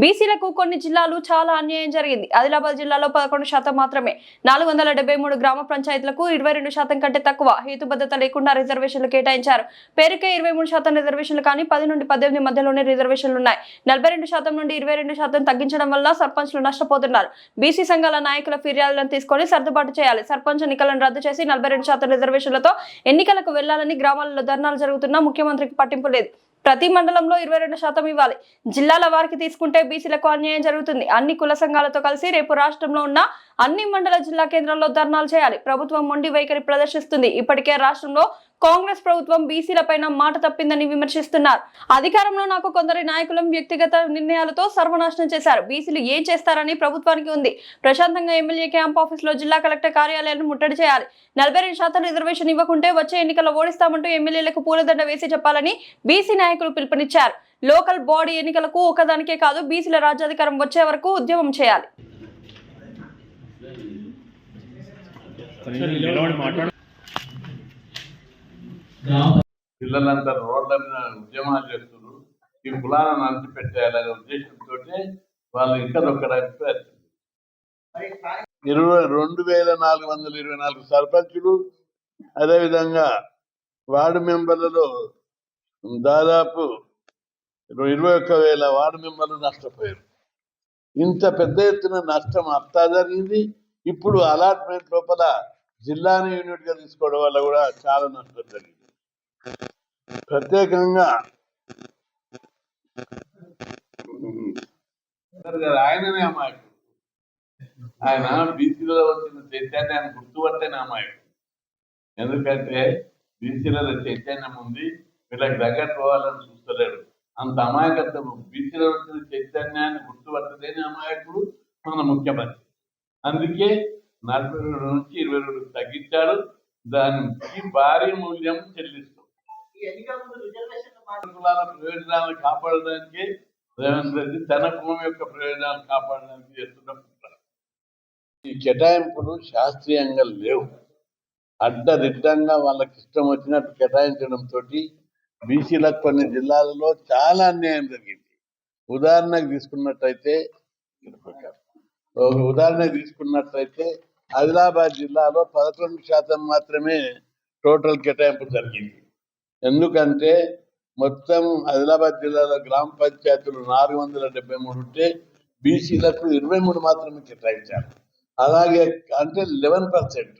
బీసీలకు కొన్ని జిల్లాలు చాలా అన్యాయం జరిగింది. ఆదిలాబాద్ జిల్లాలో పదకొండు శాతం మాత్రమే నాలుగు వందల డెబ్బై మూడు గ్రామ పంచాయతీలకు ఇరవై రెండు శాతం కంటే తక్కువ హేతుబద్ధత లేకుండా రిజర్వేషన్లు కేటాయించారు. పేరుకే ఇరవై మూడు శాతం రిజర్వేషన్లు కానీ పది నుండి పద్దెనిమిది మధ్యలోనే రిజర్వేషన్లు ఉన్నాయి. నలభై రెండు శాతం నుండి ఇరవై రెండు శాతం తగ్గించడం వల్ల సర్పంచ్లు నష్టపోతున్నారు. బీసీ సంఘాల నాయకుల ఫిర్యాదులను తీసుకొని సర్దుబాటు చేయాలి. సర్పంచ్ ఎన్నికలను రద్దు చేసి నలభై రెండు శాతం రిజర్వేషన్లతో ఎన్నికలకు వెళ్ళాలని గ్రామాలలో ధర్నాలు జరుగుతున్నా ముఖ్యమంత్రికి పట్టింపు లేదు. ప్రతి మండలంలో ఇరవై రెండు శాతం ఇవ్వాలి. జిల్లాల వారికి తీసుకుంటే బీసీలకు అన్యాయం జరుగుతుంది. అన్ని కుల సంఘాలతో కలిసి రేపు రాష్ట్రంలో ఉన్న అన్ని మండల జిల్లా కేంద్రాల్లో ధర్నాలు చేయాలి. ప్రభుత్వం మొండి వైఖరి ప్రదర్శిస్తుంది. ఇప్పటికే రాష్ట్రంలో కాంగ్రెస్ ప్రభుత్వం బీసీల పైన మాట తప్పిందని విమర్శిస్తున్నారు. అధికారంలో నాకు కొందరి నాయకులం వ్యక్తిగత నిర్ణయాలతో సర్వనాశనం చేశారు. బీసీలు ఏం చేస్తారని ప్రభుత్వానికి ఉంది. ప్రశాంతంగా ఎమ్మెల్యే క్యాంప్ ఆఫీస్లో జిల్లా కలెక్టర్ కార్యాలయాన్ని ముట్టడి చేయాలి. నలభై రెండు శాతం రిజర్వేషన్ ఇవ్వకుంటే వచ్చే ఎన్నికల్లో ఓడిస్తామంటూ ఎమ్మెల్యేలకు పూలదండ వేసి చెప్పాలని బీసీ నాయకులు పిలుపునిచ్చారు. లోకల్ బాడీ ఎన్నికలకు ఒకదానికే కాదు బీసీల రాజ్యాధికారం వచ్చే వరకు ఉద్యమం చేయాలి. పిల్లలంతా రోడ్ల మీద ఉద్యమాలు చేస్తున్నారు. ఈ కులాలను అణచిపెట్టేయాలనే ఉద్దేశంతో వాళ్ళు ఇంకా దొక్కడానికి ప్రయత్నం ఇరవై రెండు వేల నాలుగు వందల ఇరవై నాలుగు సర్పంచులు అదేవిధంగా వార్డు మెంబర్లలో దాదాపు ఇరవై ఒక్క వేల వార్డు మెంబర్లు నష్టపోయారు. ఇంత పెద్ద ఎత్తున నష్టం అత్తా జరిగింది. ఇప్పుడు అలాట్మెంట్ లోపల జిల్లాని యూనిట్గా తీసుకోవడం వల్ల కూడా చాలా నష్టం జరిగింది. ప్రత్యేకంగా ఆయననే అమాయకుడు ఆయన బీసీలలో వచ్చిన చైతన్యాన్ని గుర్తుపట్టేనే అమాయకుడు ఎందుకంటే బీసీలలో చైతన్యం ఉంది వీళ్ళకి దగ్గర పోవాలని చూస్తలేడు. అంత అమాయకత్వం బీసీలో వచ్చిన చైతన్యాన్ని గుర్తుపట్టలేని అమాయకుడు మన ముఖ్యమంత్రి. అందుకే నలభై రెండు నుంచి ఇరవై రెండు తగ్గించాడు. దానికి భారీ మూల్యం చెల్లి కులాల ప్రయోజనాలను కాపాడడానికి రేవంత్ రెడ్డి తన భూమి యొక్క ప్రయోజనాలు కాపాడడానికి చేస్తున్న కుట్ర. ఈ కేటాయింపులు శాస్త్రీయంగా లేవు. అడ్డదిడ్డంగా వాళ్ళకి ఇష్టం వచ్చినట్టు కేటాయించడం తోటి బీసీలకు కొన్ని జిల్లాలలో చాలా అన్యాయం జరిగింది. ఉదాహరణకు తీసుకున్నట్టయితే ఒక ఉదాహరణ తీసుకున్నట్లయితే ఆదిలాబాద్ జిల్లాలో పదకొండు శాతం మాత్రమే టోటల్ కేటాయింపు జరిగింది. ఎందుకంటే మొత్తం ఆదిలాబాద్ జిల్లాలో గ్రామ పంచాయతీలు నాలుగు వందల డెబ్బై మూడు ఉంటే బీసీలకు ఇరవై మూడు మాత్రమే కేటాయించారు. అలాగే అంటే లెవెన్ పర్సెంట్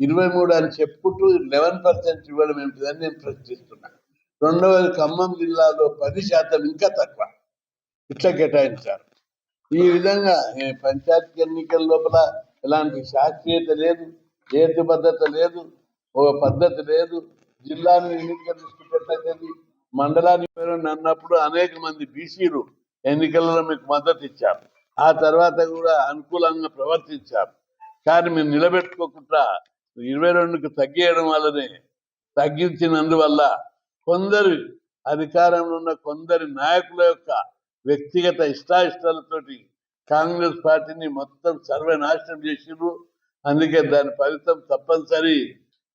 ఇరవై మూడు అని చెప్పుకుంటూ లెవెన్ పర్సెంట్ ఇవ్వడం ఏమిటిదని నేను ప్రశ్నిస్తున్నా. రెండవది ఖమ్మం జిల్లాలో పది శాతం ఇంకా తక్కువ. ఇట్లా కేటాయించారు. ఈ విధంగా పంచాయతీ ఎన్నికల లోపల ఎలాంటి శాస్త్రీయత లేదు హేతుబద్ధత లేదు ఒక పద్ధతి లేదు. జిల్లాను ఎన్నికలు తీసుకున్నట్లయితే మండలాన్ని అన్నప్పుడు అనేక మంది బీసీలు ఎన్నికలలో మీకు మద్దతు ఇచ్చారు. ఆ తర్వాత కూడా అనుకూలంగా ప్రవర్తించారు. కానీ మేము నిలబెట్టుకోకుండా ఇరవై రెండుకు తగ్గేయడం వల్లనే తగ్గించినందువల్ల కొందరు అధికారంలో ఉన్న కొందరి నాయకుల యొక్క వ్యక్తిగత ఇష్టాయిష్టాలతోటి కాంగ్రెస్ పార్టీని మొత్తం సర్వనాశనం చేసిండ్రు. అందుకే దాని ఫలితం తప్పనిసరి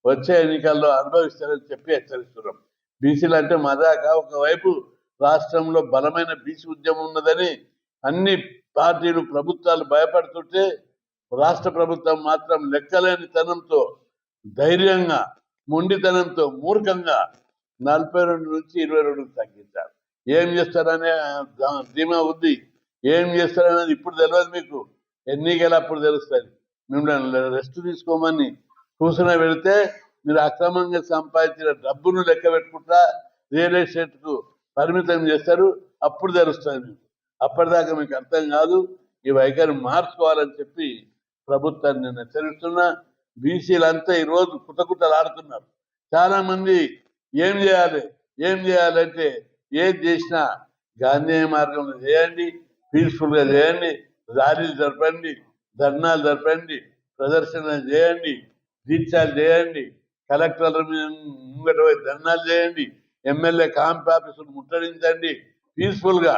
వచ్చే ఎన్నికల్లో అనుభవిస్తారని చెప్పి హెచ్చరిస్తున్నాం. బీసీలు అంటే మదాక ఒకవైపు రాష్ట్రంలో బలమైన బీసీ ఉద్యమం ఉన్నదని అన్ని పార్టీలు ప్రభుత్వాలు భయపడుతుంటే రాష్ట్ర ప్రభుత్వం మాత్రం లెక్కలేని తనంతో ధైర్యంగా మొండితనంతో మూర్ఖంగా నలభై రెండు నుంచి ఇరవై రెండుకు తగ్గించారు. ఏం చేస్తారనే ధీమా ఉంది. ఏం చేస్తారనేది ఇప్పుడు తెలియదు మీకు. ఎన్నికలు అప్పుడు తెలుస్తుంది మిమ్మల్ని రెస్ట్ తీసుకోమని కూర్చుని పెడితే మీరు అక్రమంగా సంపాదించిన డబ్బును లెక్క పెట్టుకుంటా రియల్ ఎస్టేట్కు పరిమితం చేస్తారు అప్పుడు తెలుస్తుంది మీకు. అప్పటిదాకా మీకు అర్థం కాదు ఈ వైఖరి మార్చుకోవాలని చెప్పి ప్రభుత్వాన్ని నేను హెచ్చరిస్తున్నా. బీసీలంతా ఈరోజు కుతకుతలాడుతున్నారు చాలా మంది ఏం చేయాలి ఏం చేయాలంటే ఏది చేసినా గాంధీ మార్గంలో చేయండి పీస్ఫుల్గా చేయండి ర్యాలీలు జరపండి ధర్నాలు జరపండి ప్రదర్శనలు చేయండి దీక్షాలు చేయండి. కలెక్టర్ ముంగట పోయి ధర్నాలు చేయండి. ఎమ్మెల్యే కాంప్ ఆఫీసును ముట్టడించండి. పీస్ఫుల్గా.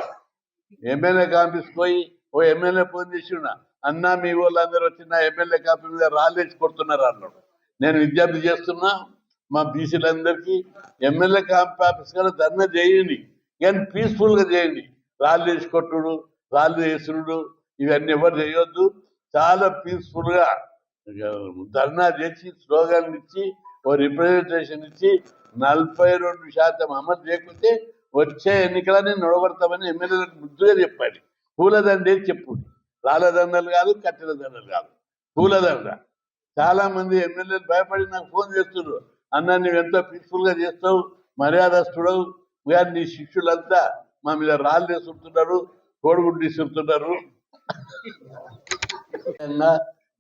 ఎమ్మెల్యే ఆఫీస్ పోయి ఓ ఎమ్మెల్యే ఫోన్ చేసిన అన్నా మీ వాళ్ళందరూ వచ్చిన ఎమ్మెల్యే కాపీ మీద రాలేసి కొడుతున్నారు అన్నాడు. నేను విజ్ఞప్తి చేస్తున్నా మా బీసీలందరికీ ఎమ్మెల్యే క్యాంప్ ఆఫీస్ కూడా ధర్నా చేయండి. కానీ పీస్ఫుల్గా చేయండి. రాళ్ళు వేసి కొట్టుడు రాళ్ళు వేసుడు ఇవన్నీ ఎవరు చేయొద్దు. చాలా పీస్ఫుల్గా. ధర్నా చేసి స్లోగన్ ఇచ్చి ఓ రిప్రజెంటేషన్ ఇచ్చి నలభై రెండు శాతం అమలు చేయకుంటే వచ్చే ఎన్నికలని నడబడతామని ఎమ్మెల్యేలకు ముద్దుగా చెప్పాలి. పూలదండ చెప్పు రాళ్ళదండలు కాదు కట్టెల దండలు కాదు. పూలదండ చాలా మంది ఎమ్మెల్యేలు భయపడి నాకు ఫోన్ చేస్తున్నారు అన్న నువ్వు ఎంతో పీస్ఫుల్గా చేస్తావు మర్యాదస్తుడవు కానీ నీ శిష్యులంతా మా మీద రాళ్ళు వేసుకుంటున్నారు కోడిగుడ్డు ఇస్తుంటున్నారు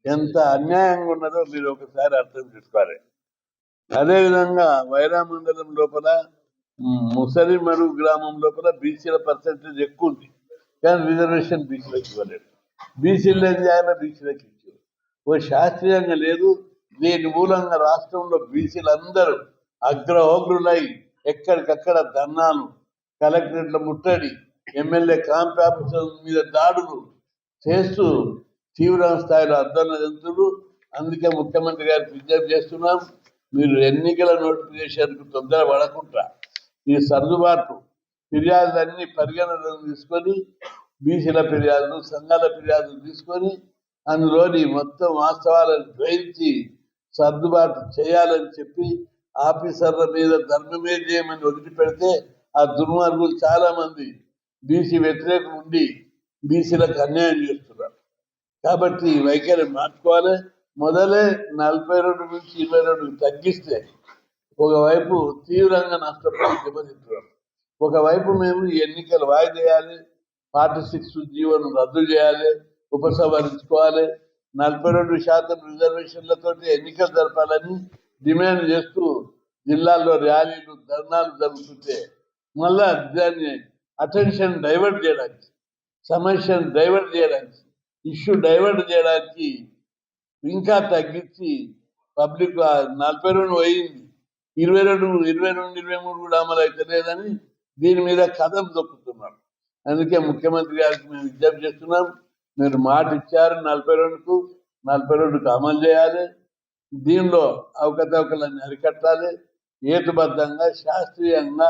ఎంత అన్యాయంగా ఉన్నదో మీరు ఒకసారి అర్థం చేసుకోవాలి. అదేవిధంగా వైరా మండలం లోపల ముసలి మరుగు గ్రామం లోపల బీసీల పర్సెంటేజ్ ఎక్కువ ఉంది. కానీ రిజర్వేషన్ బీసీలకు ఇవ్వలేదు. బీసీలు ఏం చేయాలో బీసీలకు ఇచ్చారు. ఓ శాస్త్రీయంగా లేదు దీని మూలంగా రాష్ట్రంలో బీసీలు అందరూ అగ్రహోగ్రులై ఎక్కడికక్కడ ధర్నాలు కలెక్టరేట్ల ముట్టడి ఎమ్మెల్యే క్యాంప్ ఆఫీసర్ మీద దాడులు చేస్తూ తీవ్ర స్థాయిలో అర్థం జంతువులు అందుకే ముఖ్యమంత్రి గారికి విజ్ఞప్తి చేస్తున్నాం. మీరు ఎన్నికల నోటిఫికేషన్కు తొందర పడకుండా ఈ సర్దుబాటు ఫిర్యాదులన్నీ పరిగణనలోకి తీసుకొని బీసీల ఫిర్యాదులు సంఘాల ఫిర్యాదులు తీసుకొని అందులోని మొత్తం వాస్తవాలను గ్రహించి సర్దుబాటు చేయాలని చెప్పి ఆఫీసర్ల మీద ధర్మమే చేయమని వదిలిపెడితే ఆ దుర్మార్గులు చాలా మంది బీసీ వ్యతిరేకం ఉండి బీసీలకు అన్యాయం చేస్తున్నారు. కాబట్టి వైఖరి మార్చుకోవాలి. మొదలే నలభై రెండు నుంచి ఇరవై రెండుకి తగ్గిస్తే ఒకవైపు తీవ్రంగా నష్టపోయి దెబ్బతింటున్నాం. ఒకవైపు మేము ఈ ఎన్నికలు వాయిదేయాలి ఫార్టీ సిక్స్ జీవోను రద్దు చేయాలి ఉపసంహరించుకోవాలి. నలభై రెండు శాతం రిజర్వేషన్లతో ఎన్నికలు జరపాలని డిమాండ్ చేస్తూ జిల్లాల్లో ర్యాలీలు ధర్నాలు జరుగుతుంటే మళ్ళా దాన్ని అటెన్షన్ డైవర్ట్ చేయడానికి సమస్యను డైవర్ట్ చేయడానికి ఇష్యూ డైవర్ట్ చేయడానికి ఇంకా తగ్గించి పబ్లిక్ నలభై రెండు పోయింది. ఇరవై రెండు ఇరవై రెండు ఇరవై మూడు కూడా అమలు అవుతలేదని దీని మీద కథం దొక్కుతున్నారు. అందుకే ముఖ్యమంత్రి గారికి మేము విజ్ఞప్తి చేస్తున్నాం మీరు మాట ఇచ్చారు నలభై రెండుకు నలభై రెండుకు అమలు చేయాలి. దీనిలో అవకతవకలన్నీ అరికట్టాలి. హేతుబద్ధంగా శాస్త్రీయంగా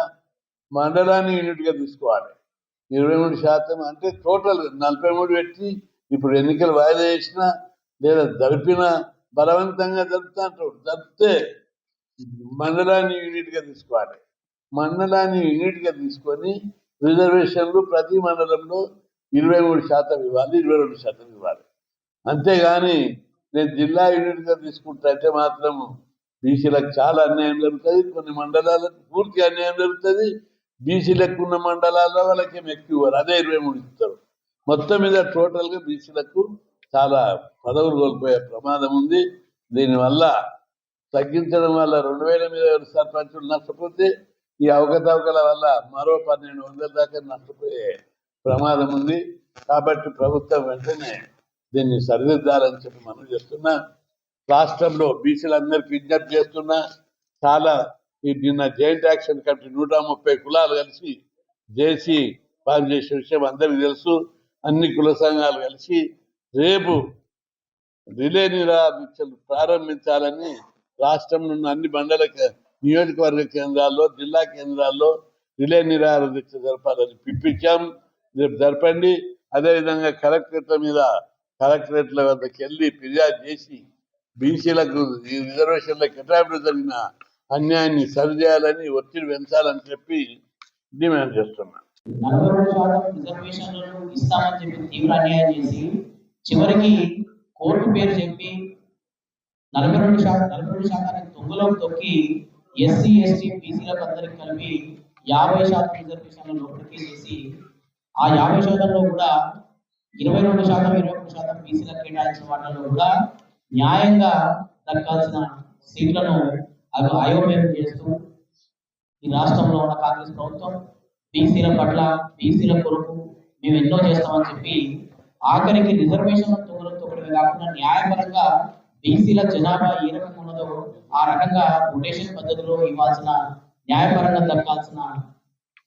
మండలాన్ని యూనిట్గా తీసుకోవాలి. ఇరవై మూడు శాతం అంటే టోటల్ నలభై మూడు పెట్టి ఇప్పుడు ఎన్నికలు వాయిదా చేసినా లేదా జరిపిన బలవంతంగా జరుపుతా అంటారు జరిపితే మండలాన్ని యూనిట్గా తీసుకోవాలి. మండలాన్ని యూనిట్గా తీసుకొని రిజర్వేషన్లు ప్రతి మండలంలో ఇరవై మూడు శాతం ఇవ్వాలి ఇరవై రెండు శాతం ఇవ్వాలి. అంతేగాని నేను జిల్లా యూనిట్గా తీసుకుంటా అంటే మాత్రం బీసీలకు చాలా అన్యాయం జరుగుతుంది. కొన్ని మండలాలకు పూర్తి అన్యాయం జరుగుతుంది. బీసీలకు ఉన్న మండలాల్లో వాళ్ళకి ఎక్కువ ఇవ్వరు. అదే ఇరవై మూడు ఇస్తారు. మొత్తం మీద టోటల్గా బీసీలకు చాలా పదవులు కోల్పోయే ప్రమాదం ఉంది. దీనివల్ల తగ్గించడం వల్ల రెండు వేల మీద సర్పంచులు నష్టపోతే ఈ అవకతవకల వల్ల మరో పన్నెండు వందల దాకా నష్టపోయే ప్రమాదం ఉంది. కాబట్టి ప్రభుత్వం వెంటనే దీన్ని సరిదిద్దాలని చెప్పి మనం చేస్తున్నా. రాష్ట్రంలో బీసీలందరికీ విజ్ఞప్తి చేస్తున్నా. చాలా ఈ నిన్న జాయింట్ యాక్షన్ కమిటీ నూట ముప్పై కులాలు కలిసి జేసీ పనిచేసే విషయం అందరికీ తెలుసు. అన్ని కుల సంఘాలు కలిసి రేపు రిలే నిరాదీక్షలు ప్రారంభించాలని రాష్ట్రం నుండి అన్ని మండల నియోజకవర్గ కేంద్రాల్లో జిల్లా కేంద్రాల్లో రిలే నిరాదీక్ష జరపాలని పిలిపించాం రేపు జరపండి. అదేవిధంగా కలెక్టరేట్ల మీద కలెక్టరేట్ల వద్దకు వెళ్ళి ఫిర్యాదు చేసి బీసీలకు ఈ రిజర్వేషన్ల కేటాయింపులు జరిగిన అన్యాయాన్ని సరిచేయాలని ఒత్తిడి పెంచాలని చెప్పి డిమాండ్ చేస్తున్నాం. నలభై రెండు శాతం రిజర్వేషన్లను ఇస్తామని చెప్పి తీవ్ర అన్యాయం చేసి చివరికి కోర్టు పేరు చెప్పి నలభై రెండు శాతం నలభై రెండు శాతానికి తొంగులో తొక్కి ఎస్సీ ఎస్టీ బీసీలకు అందరికి కలిపి యాభై శాతం రిజర్వేషన్లను లోపలికి చేసి ఆ యాభై శాతంలో కూడా ఇరవై రెండు శాతం ఇరవై మూడు శాతం బీసీలకు కేటాయించిన వాటిలో కూడా న్యాయంగా దక్కాల్సిన సీట్లను అవి అయోమయం చేస్తూ ఈ రాష్ట్రంలో ఉన్న కాంగ్రెస్ ప్రభుత్వం బీసీల పట్ల బీసీల కొరకు మేము ఎన్నో చేస్తామని చెప్పి ఆఖరికి రిజర్వేషన్ తొగడం కాకుండా న్యాయపరంగా బీసీల జనాభా ఏ రకంగా ఉన్నదో ఆ రకంగా రొటేషన్ పద్ధతిలో ఇవ్వాల్సిన న్యాయపరంగా దక్కాల్సిన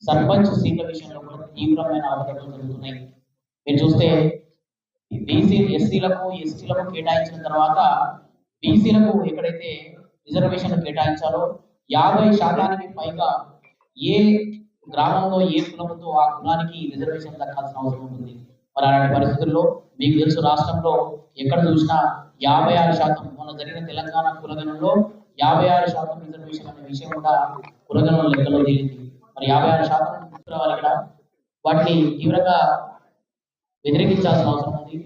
సర్పంచ్ సీట్ల విషయంలో కూడా తీవ్రమైన అవకతవకలు జరుగుతున్నాయి. మీరు చూస్తే బీసీ ఎస్సీలకు ఎస్టీలకు కేటాయించిన తర్వాత బీసీలకు ఎక్కడైతే రిజర్వేషన్ కేటాయించాలో యాభై శాతానికి పైగా ఏ గ్రామంలో ఏ కులంతో ఆ కులానికి రిజర్వేషన్ దక్కాల్సిన అవసరం ఉంటుంది. మరి అలాంటి పరిస్థితుల్లో మీకు తెలుసు రాష్ట్రంలో ఎక్కడ చూసినా యాభై ఆరు శాతం మొన్న జరిగిన తెలంగాణ కులగణంలో యాభై ఆరు శాతం రిజర్వేషన్ అనే విషయం కూడా కులగణం లెక్కలో తేలింది. మరి యాభై ఆరు శాతం తీసుకురావాలి ఇక్కడ వాటిని తీవ్రంగా వ్యతిరేకించాల్సిన అవసరం ఉంది.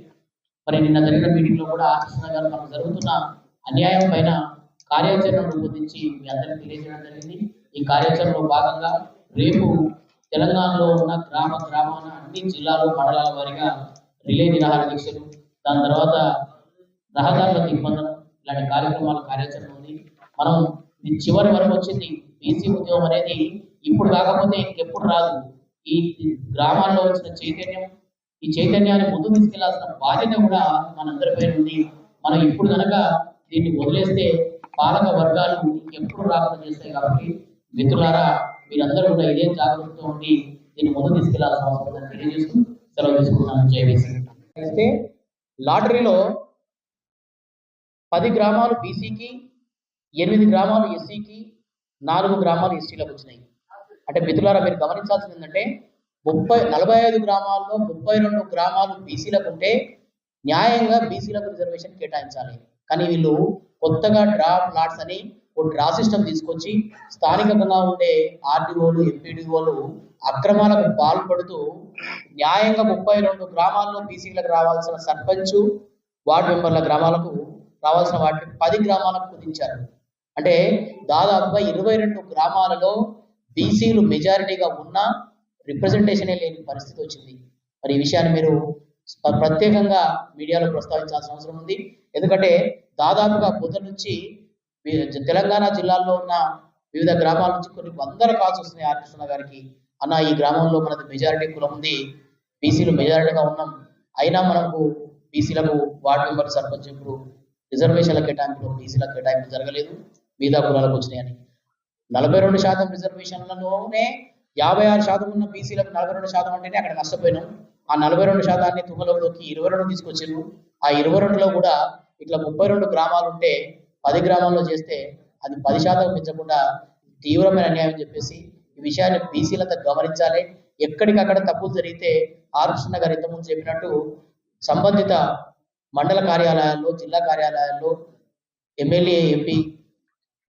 మరి నిన్న జరిగిన మీటింగ్లో కూడా ఆకర్షణ గారు మనకు జరుగుతున్న అన్యాయం పైన కార్యాచరణ రూపొందించి మీ అందరికీ తెలియజేయడం జరిగింది. ఈ కార్యాచరణలో భాగంగా రేపు తెలంగాణలో ఉన్న గ్రామ గ్రామాన అన్ని జిల్లాలు మండలాల వారీగా రిలే నిరాహార దీక్షలు దాని తర్వాత రహదారుల దిగ్బంధనం ఇలాంటి కార్యక్రమాల కార్యాచరణ ఉంది మనం చివరి వరకు వచ్చింది బీసీ ఉద్యోగం అనేది ఇప్పుడు కాకపోతే ఇంకెప్పుడు రాదు. ఈ గ్రామాల్లో వచ్చిన చైతన్యం ఈ చైతన్యాన్ని ముందు తీసుకెళ్ళాల్సిన బాధ్యత కూడా మనందరిపై ఉంది. మనం ఇప్పుడు కనుక దీన్ని వదిలేస్తే పాలక వర్గాలు ఇంకెప్పుడు రాకుండా చేస్తాయి కాబట్టి మిత్రులారా మీరందరూ కూడా ఇదే జాగ్రత్తతో ఉండి దీన్ని ముందుకు తీసుకెళ్ళాల్సిన అవసరం ఉందని తెలియజేస్తూ సెలవు తీసుకుంటున్నాను. జయవేసి అయితే లాటరీలో పది గ్రామాలు బీసీకి ఎనిమిది గ్రామాలు ఎస్సీకి నాలుగు గ్రామాలు ఎస్టీలకు వచ్చినాయి. అంటే మిత్రులారా మీరు గమనించాల్సింది ఏంటంటే ముప్పై నలభై ఐదు గ్రామాల్లో ముప్పై రెండు గ్రామాలు బీసీలకు ఉంటే న్యాయంగా బీసీలకు రిజర్వేషన్ కేటాయించాలి. కానీ వీళ్ళు కొత్తగా డ్రా ప్లాట్స్ అని ఒక డ్రా సిస్టమ్ తీసుకొచ్చి స్థానికంగా ఉండే ఆర్డీఓలు ఎంపీడీఓలు అక్రమాలకు పాల్పడుతూ న్యాయంగా ముప్పై రెండు గ్రామాల్లో బీసీలకు రావాల్సిన సర్పంచ్ వార్డు మెంబర్ల గ్రామాలకు రావాల్సిన వాటిని పది గ్రామాలకు కుదించారు. అంటే దాదాపుగా ఇరవై రెండు గ్రామాలలో బీసీలు మెజారిటీగా ఉన్నా రిప్రజెంటేషనే లేని పరిస్థితి వచ్చింది. మరి ఈ విషయాన్ని మీరు ప్రత్యేకంగా మీడియాలో ప్రస్తావించాల్సిన అవసరం ఉంది. ఎందుకంటే దాదాపుగా బుధ నుంచి తెలంగాణ జిల్లాల్లో ఉన్న వివిధ గ్రామాల నుంచి కొన్ని వందల కాల్స్ వస్తున్నాయి ఆర్కృష్ణ గారికి. అన్న ఈ గ్రామంలో మనది మెజారిటీ కులం ఉంది. బీసీలు మెజారిటీగా ఉన్నాం. అయినా మనకు బీసీలకు వార్డు మెంబర్ సర్పంచ్ ఇప్పుడు రిజర్వేషన్ల కేటాయింపులు బీసీల కేటాయింపు జరగలేదు. మిగతా కులాలకు వచ్చినాయని. నలభై రెండు శాతం రిజర్వేషన్లలోనే యాభై ఆరు శాతం ఉన్న బీసీలకు నలభై రెండు శాతం అంటేనే అక్కడ నష్టపోయినాం. ఆ నలభై రెండు శాతాన్ని తుమ్మలోకి ఇరవై రెండు తీసుకొచ్చారు. ఆ ఇరవై రెండులో కూడా ఇట్లా ముప్పై రెండు గ్రామాలు ఉంటే పది గ్రామాల్లో చేస్తే అది పది శాతం పెంచకుండా తీవ్రమైన అన్యాయం అని చెప్పేసి ఈ విషయాన్ని బీసీలంతా గమనించాలి. ఎక్కడికక్కడ తప్పులు జరిగితే ఆర్ కృష్ణ గారు ఇంతకుముందు చెప్పినట్టు సంబంధిత మండల కార్యాలయాల్లో జిల్లా కార్యాలయాల్లో ఎమ్మెల్యే ఎంపీ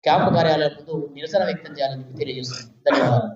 క్యాంపు కార్యాలయం ముందు నిరసన వ్యక్తం చేయాలని తెలియజేస్తుంది ధన్యవాదాలు.